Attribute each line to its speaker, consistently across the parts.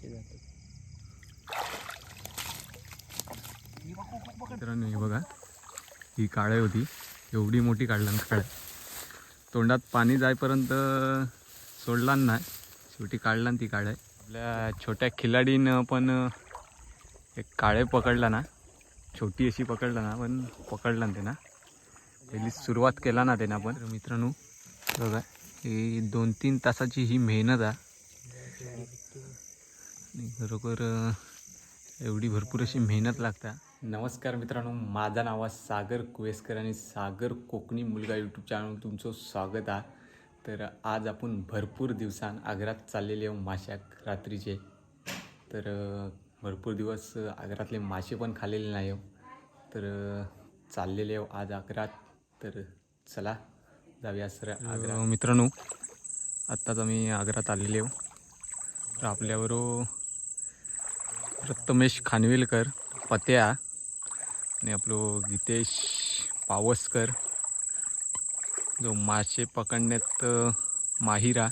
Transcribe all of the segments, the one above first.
Speaker 1: मासे जातात
Speaker 2: मित्रांनो हे बघा. ही काळे होती. एवढी मोठी काढला ना काळ्या तोंडात पाणी जाईपर्यंत सोडला नाही शेवटी काढला ना ती काळे. आपल्या छोट्या खिलाडीनं पण एक काळे पकडला ना. छोटी अशी पकडला ना पण पकडला ना त्यांना. पहिली सुरुवात केला ना त्यानं पण. मित्रांनो बघा ही दोन तीन तासाची ही मेहनत आहे. आणि खरोखर एवढी भरपूर अशी मेहनत लागता. नमस्कार मित्रांनो माझं नाव आहे सागर कुवेसकर आणि सागर कोकणी मुलगा यूट्यूब चॅनल तुमचं स्वागत आहे. तर आज आपण भरपूर दिवसां आग्र्यात चाललेले आहो माशाक रात्रीचे. तर भरपूर दिवस अं, आग्र्यातले मासे पण खाल्लेले नाही हो तर चाललेले आहो आज आग्र्यात तर चला जाऊया सर आग्रा मित्रांनो आत्ताच आम्ही आग्र्यात आलेले आहो तर आपल्याबरोबर प्रथमेश खानविलकर पत्या आणि आपलो गीतेश पावसकर जो मासे पकडण्यात माहिरा.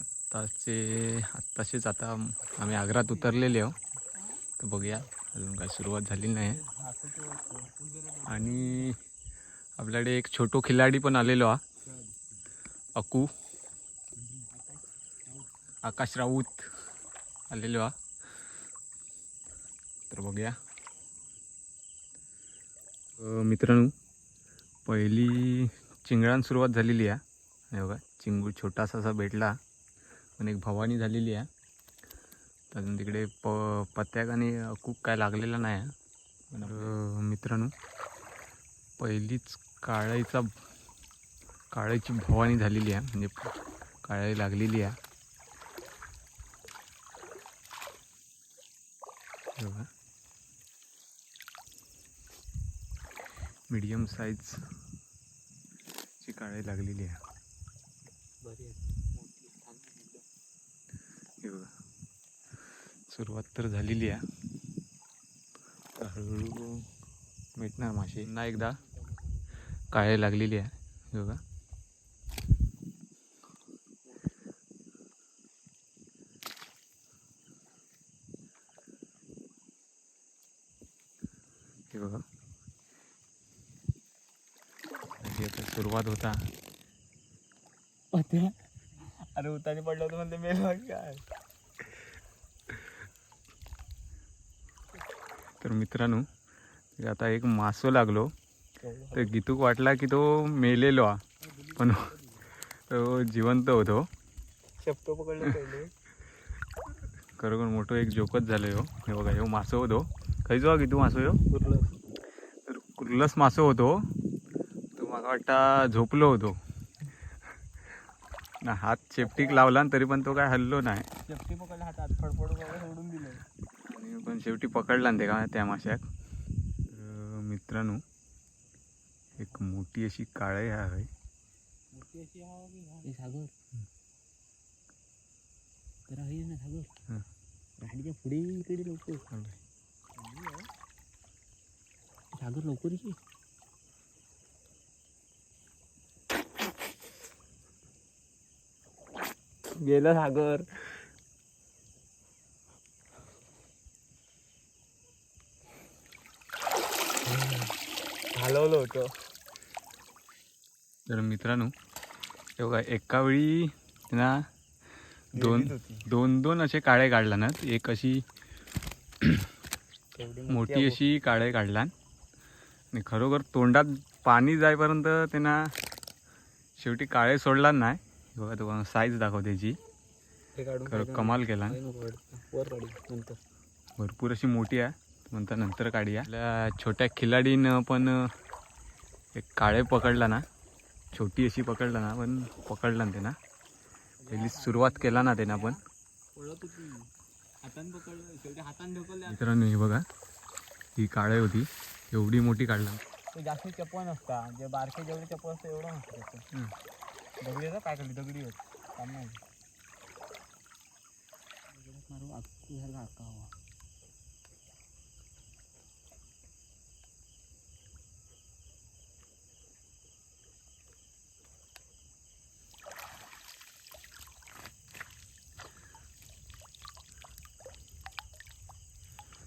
Speaker 2: आत्ताचे आत्ताशेच आता आम्ही आग्रात उतरलेले आहो. तर बघूया अजून काही सुरुवात झाली नाही. आणि आपल्याकडे एक छोटो खिलाडी पण आलेलो हा. अकू. आकाश राऊत आलेलो हा. तर बघूया. मित्रांनो पहिली चिंगळान सुरुवात झालेली आहे. हे बघा चिंगूळ छोटासा असा भेटला. पण एक भवानी झालेली आहे. तर अजून तिकडे प पत्याक आणि कूक काय लागलेला नाही आहे. मित्रांनो पहिलीच काळाईचा काळाची भवानी झालेली आहे. म्हणजे काळाई लागलेली आहे. बघा. मीडियम साईज ची काळी लागलेली आहे. हे बघा. सुरुवात तर झालेली आहे. हळूहळू मिटणार मासे पुन्हा एकदा काळे लागलेली आहे. हे बघा. हे बघा आता सुरुवात होता.
Speaker 1: पत्या अरे उतानी पडलं होतं म्हणते मेल काय?
Speaker 2: तर मित्रांनो आता एक मासो लागलो. तर गीतूक वाटला की तो मेलेलो हा पण तो जिवंत होतो.
Speaker 1: पकडलं पहिले.
Speaker 2: खरोखर मोठो एक जोकच झालो ह्यो हे बघा ह्यो मासो होतो. खयचो हा गीतू मासो ह्यो कुर्लस मासो होतो. तो मला वाटता झोपलो होतो. ना हात शेपटीक लावला तरी पण तो काय हल्लो नाही.
Speaker 1: शेपटी पकडलं हातात फडफड वगैरे सोडून दिलं.
Speaker 2: पण शेवटी पकडला ते का त्या माशाक तर मित्रांनो एक मोठी अशी काळे आहे.
Speaker 1: सागर. तर आहे ना सागर.
Speaker 2: हं.
Speaker 1: गाडीच्या पुढे इकडे लवकर. सागर लवकर ये गेलं सागर. हलवलं होतं.
Speaker 2: तर मित्रांनो हे बघा एका वेळी ना दोन. दोन दोन असे काळे काढला ना एक अशी मोठी अशी काळे काढला. आणि खरोखर तोंडात पाणी जाईपर्यंत त्यांना शेवटी काळे सोडला नाही. बघा तुम्हाला साईज दाखव त्याची कमाल केला. भरपूर अशी मोठी आहे. म्हणता नंतर काढूया. आपल्या छोट्या खिलाडीनं पण एक काळे पकडला ना. छोटी अशी पकडला ना पण पकडला ना त्यांना. पहिली सुरुवात केला ना त्यांना पण. मित्रांनो ही बघा. ही काळे होती. एवढी मोठी काढला.
Speaker 1: ते जास्त चप्पल नसता. जे बारके जेवढे चप्पल असतं एवढं नसतं. दगडी येतं काय करली दगडी होत काम नाही. मारू हवा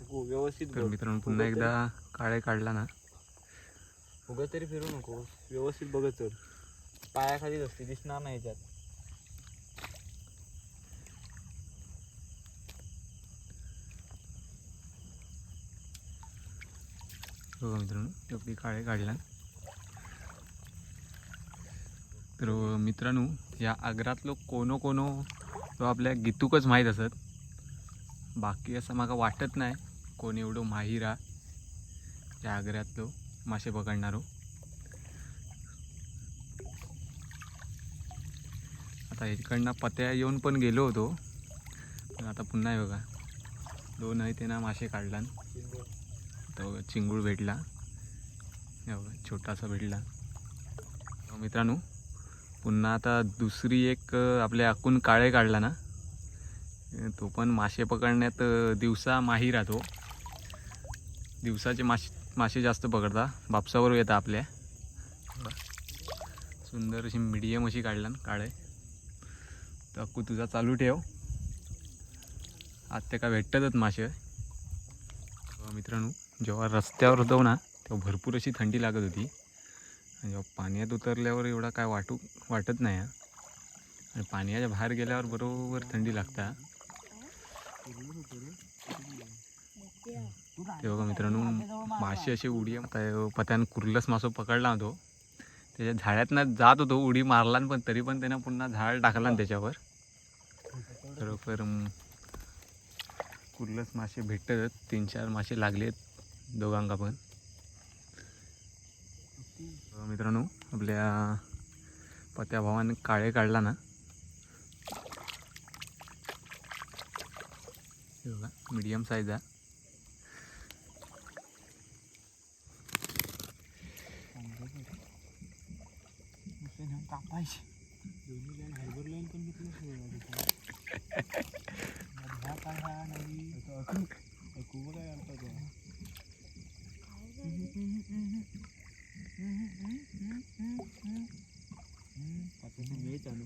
Speaker 1: नको व्यवस्थित
Speaker 2: तर
Speaker 1: बघ.
Speaker 2: मित्रांनो पुन्हा एकदा काळे काढला ना.
Speaker 1: उगाच तरी फिरू नको. व्यवस्थित बघत चल. पायाखालीच असते दिसणार नाही याच्यात.
Speaker 2: हो मित्रांनो एवढी काळे काढला. तर मित्रांनो या आग्रातलो कोनो कोनो तो आपल्या गीतूकच माहीत असत. बाकी असं माका वाटत नाही. कोण एवढं माहीर हा त्या आग्र्यातलो मासे पकडणारो हो. आता इकडनं पत्या येऊन पण गेलो होतो. पण आता पुन्हा बघा. दोन आहे ते ना मासे काढला तो चिंगूळ भेटला. बघा छोटासा भेटला. हो, मित्रांनो पुन्हा आता दुसरी एक आपल्या आकून काळे काढला ना. तो पण मासे पकडण्यात दिवसा माही राहतो दिवसाचे मासे मासे जास्त पकडता. बापसावर येतात आपल्या सुंदर अशी मिडियम अशी काढला ना काळे. तर अक्कू तुझा चालू ठेव. आज ते का भेटतातच मासे. मित्रांनो जेव्हा रस्त्यावर होतो ना तेव्हा भरपूर अशी थंडी लागत होती. आणि जेव्हा पाण्यात उतरल्यावर एवढा काय वाटू वाटत नाही आणि पाण्याच्या बाहेर गेल्यावर बरोबर थंडी लागता. ते बघा मित्रांनो मासे असे उडी काय हो, पत्यानं कुर्लस मासो पकडला होतो. त्याच्या झाड्यातनं जात होतो उडी मारला पण तरी पण त्यानं पुन्हा झाड टाकला ना त्याच्यावर. खरोखर कुर्लस मासे भेटतात तीन चार मासे लागलेत दोघांका पण. हो, मित्रांनो आपल्या पत्या भावाने काळे काढला ना. मीडियम साईज आहे
Speaker 1: कापायचे दोन्ही लाईन हायबर लाईन पण घेतलं ह्या काढा नाही खूप काय करता तो आता मी चालू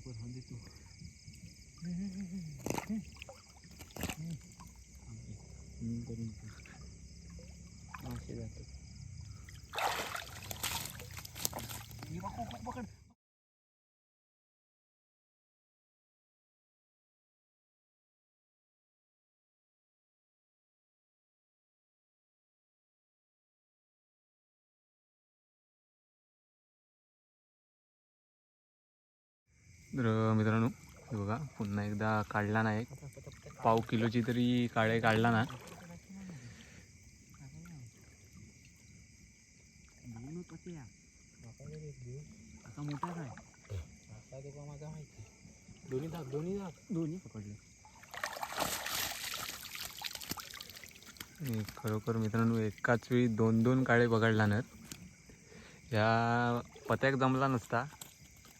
Speaker 2: तर मित्रांनो हे बघा पुन्हा एकदा काढला ना एक पाव किलोची तरी काळे काढला ना.
Speaker 1: आता मोठा काय? आता तुका माझा माहिती दोन्ही धाक दोन्ही धाक दोन्ही. पकडले
Speaker 2: आणि खरोखर मित्रांनो एकाच वेळी दोन दोन काळे पकडला ना. ह्या पत्याक जमला नसता.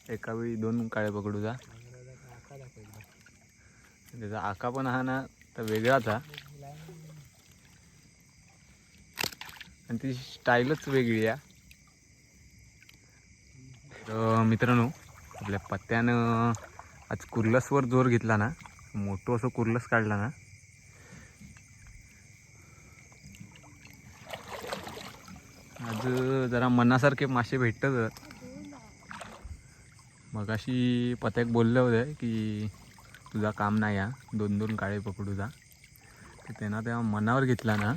Speaker 2: एका वेळी दोन काळे पकडू जा. त्याचा आका पण हा ना तर वेगळाच हा. आणि ती स्टाईलच वेगळी आहे. तर मित्रांनो आपल्या पत्त्यानं आज कुर्लसवर जोर घेतला ना मोठं असं कुर्लस काढला ना. आज जरा मनासारखे मासे भेटतात. मगाशी पत्याक बोलले होते की तुझा काम नाही या दोन दोन काळे पकडू जा. तर त्यांना तेव्हा मनावर घेतला ना.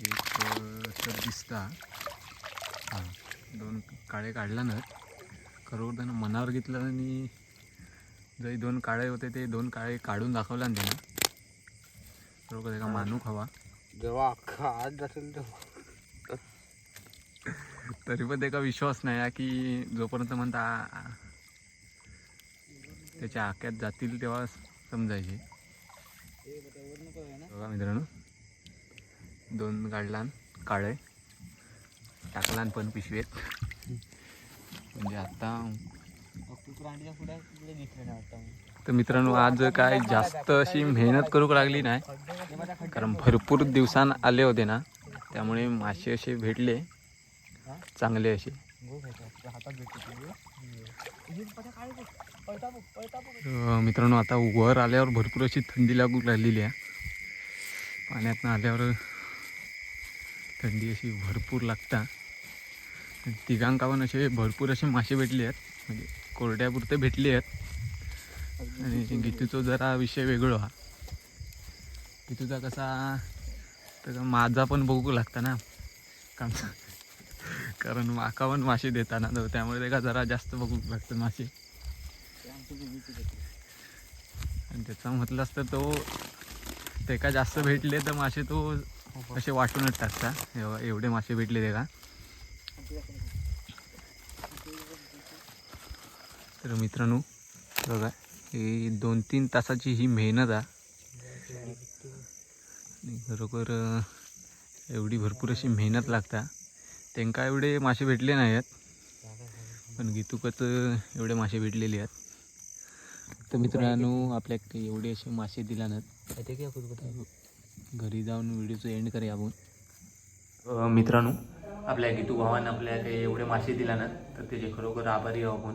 Speaker 2: एक दिसता. हां दोन काळे काढला ना. खरोखर त्यानं मनावर घेतलं आणि जे दोन काळे होते ते दोन काळे काढून दाखवला ना त्यांना. खरोखर त्याला मानूक हवा
Speaker 1: जेव्हा अख्खा आज असेल तेव्हा.
Speaker 2: तरी पण त्याचा विश्वास नाही आहे की जोपर्यंत म्हणता त्याच्या आक्यात जातील तेव्हा समजायचे. बघा मित्रांनो दोन काढलान काळे टाकलान पण पिशवेत. म्हणजे आता
Speaker 1: कुकरांच्या पुढे दिसले नाही आता
Speaker 2: तर मित्रांनो आज काय जास्त अशी मेहनत करूक लागली नाही. कारण भरपूर दिवसान आले होते ना त्यामुळे मासे असे भेटले. चांगले असे. मित्रांनो आता वर आल्यावर भरपूर अशी थंडी लागू लागलेली आहे. पाण्यातनं आल्यावर थंडी अशी भरपूर लागता. तिघांका पण असे भरपूर असे मासे भेटले आहेत. म्हणजे कोरड्यापुरते भेटले आहेत. आणि गीतूचा जरा विषय वेगळा हा गीतूचा कसा तर माझा पण बघू लागता ना. कामचा कारण माका पण मासे देताना तर त्यामुळे ते का जरा जास्त बघू लागतं मासे आणि त्याचा म्हटलंच तर तो ते का जास्त भेटले तर मासे तो असे वाटूनच टाकता. एवढे मासे भेटले ते का. तर मित्रांनो बघा. ही दोन तीन तासाची ही मेहनत आहे आणि खरोखर एवढी भरपूर अशी मेहनत लागता. त्यांका एवढे मासे भेटले नाही आहेत. पण गीतुकच एवढे मासे भेटलेले आहेत. तर मित्रांनो आपल्याकडे एवढे असे मासे दिला घरी जाऊन व्हिडिओचं एंड करूया आपण. मित्रांनो आपल्या गीतू भावानं आपल्याकडे एवढे मासे दिला तर त्याचे खरोखर आभारी आहो आपण.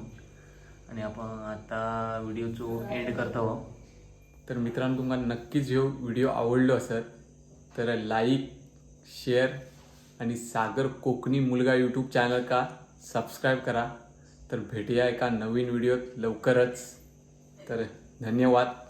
Speaker 2: आणि आपण आता व्हिडिओचो एंड करतो तर मित्रांनो तुम्हाला नक्कीच ह्यो व्हिडिओ आवडलो असत तर लाईक शेअर आणि सागर कोकणी मुलगा यूट्यूब चॅनल का सबस्क्राईब करा. तर भेटूया एका नवीन व्हिडिओत लवकरच. तर धन्यवाद.